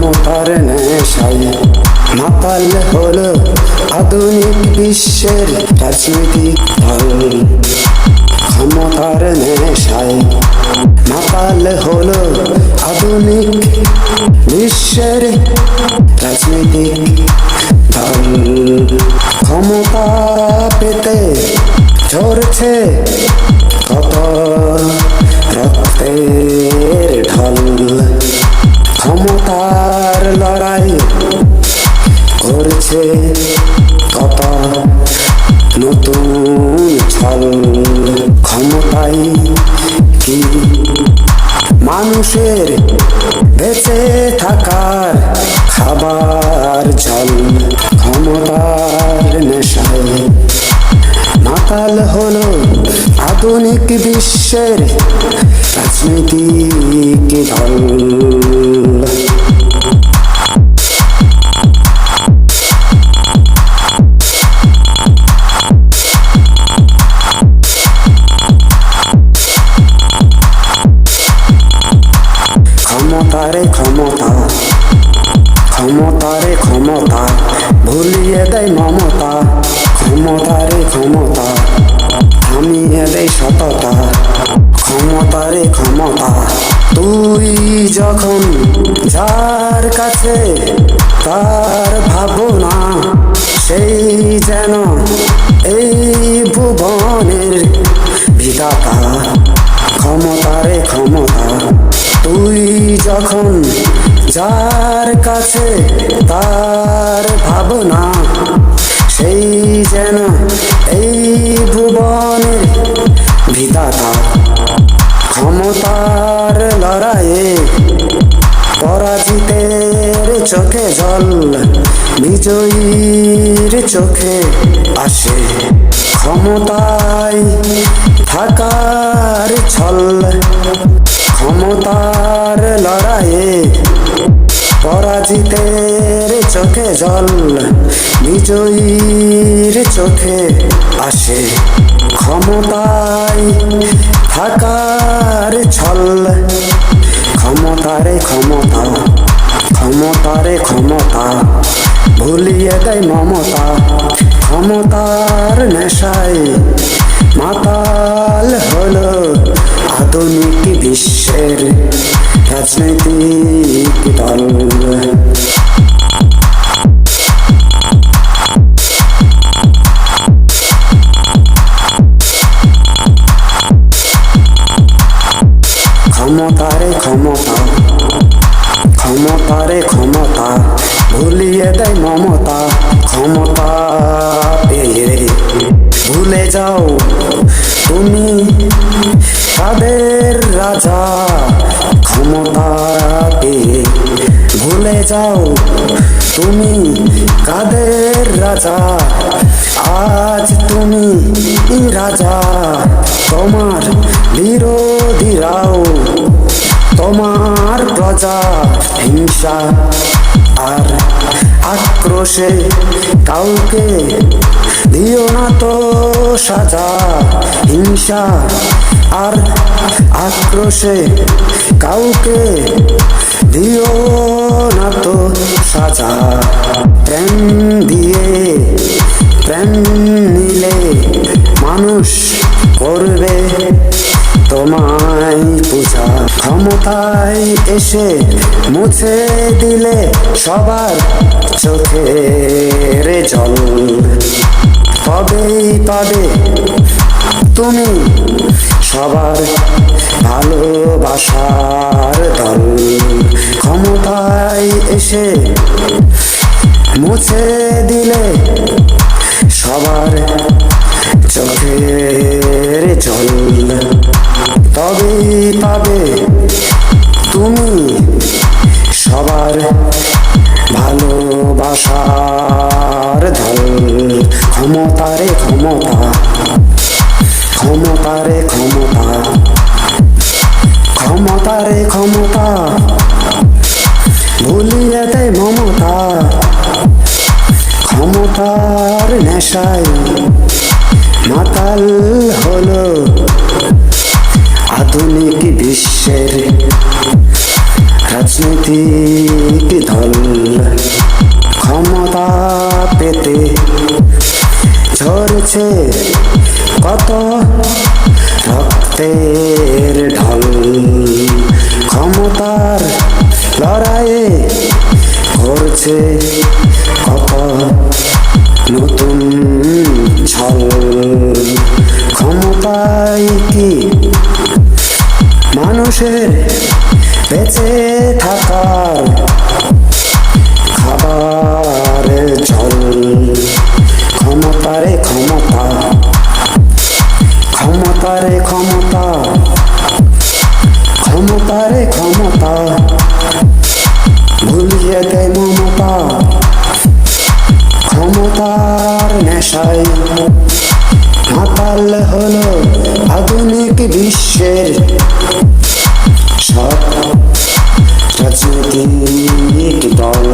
ক্ষমতার নেশায়। মাতাল হলো আধুনিক বিশ্বের রাজনৈতিক দল ক্ষমতার নেশায় মাতাল হলো আধুনিক বিশ্বের রাজনৈতিক দল ক্ষমতা পেতে ঝরছে কত রক্তের ক্ষমতাই কি? মানুষের বেঁচে থাকার খাবার জল ক্ষমতার নেশায়। মাতাল হলো আধুনিক বিশ্বের রাজনৈতিক দল। ক্ষমতা, ভুলিয়ে দেয় মমতা ক্ষমতারে ক্ষমতা, থামিয়ে দেয় সততা ক্ষমতারে ক্ষমতা। তুই যখন যার কাছে তার ভাবনা, সেই যেন এই ভুবনের বিধাতা। ক্ষমতারে ক্ষমতা, তুই যখন যার কাছে তার ভাবনা, সেই যেন এই ভুবনের বিধাতা। ক্ষমতার লড়াইয়ে পরাজিতের চোখে জল, বিজয়ীর চোখে আসে। ক্ষমতায় থাকার ছল ক্ষমতার লড়াইয়ে পরাজিতের চোখে জল, বিজয়ীর চোখে আসে ক্ষমতায় থাকার ছল। ক্ষমতারে ক্ষমতা ক্ষমতারে ক্ষমতা, ভুলিয়ে দেয় মমতা। ক্ষমতার নেশায় আধুনিক বিশ্বের রাজনৈতিক দল ক্ষমতারে ক্ষমতা ক্ষমতারে ক্ষমতা, ভুলিয়ে দেয় মমতা, ক্ষমতা পেয়ে। ভুলে যাও তুমি, তাদের রাজা ক্ষমতা পেয়ে ভুলে যাও, তুমি কাদের রাজা? আজ তুমি রাজা, তোমার বিরোধীরাও তোমার প্রজা, হিংসা আর আক্রোশে কাউকে দিও না তো সাজা। হিংসা আর আক্রোশে কাউকে দিও না তো সাজা। প্রেম দিয়ে প্রেম নিলে মানুষ করবে তোমায় পূজা। ক্ষমতায় এসে মুছে দিলে সবার চোখের জল। তবেই পাবে তুমি সবার ভালোবাসার দল। ক্ষমতায় এসে মুছে দিলে সবার চোখের জল। তবে পাবে ক্ষমতারে ক্ষমতা। ক্ষমতারে ক্ষমতা। ভুলিয়ে দেয় মমতা। ক্ষমতার নেশায় মাতাল হলো আধুনিক বিশ্বের রাজনৈতিক দল। ক্ষমতা পেতে ঝরছে কত রক্তের ঢল ক্ষমতার লড়াইয়ে করছে কত নতুন ছল। ক্ষমতায় কি মানুষের বেঁচে থাকার ক্ষমতা রে ক্ষমতা। ভুলিয়ে দেয় মমতা। ক্ষমতার নেশায়। মাতাল হল আধুনিক বিশ্বের সব। রাজনৈতিক দল।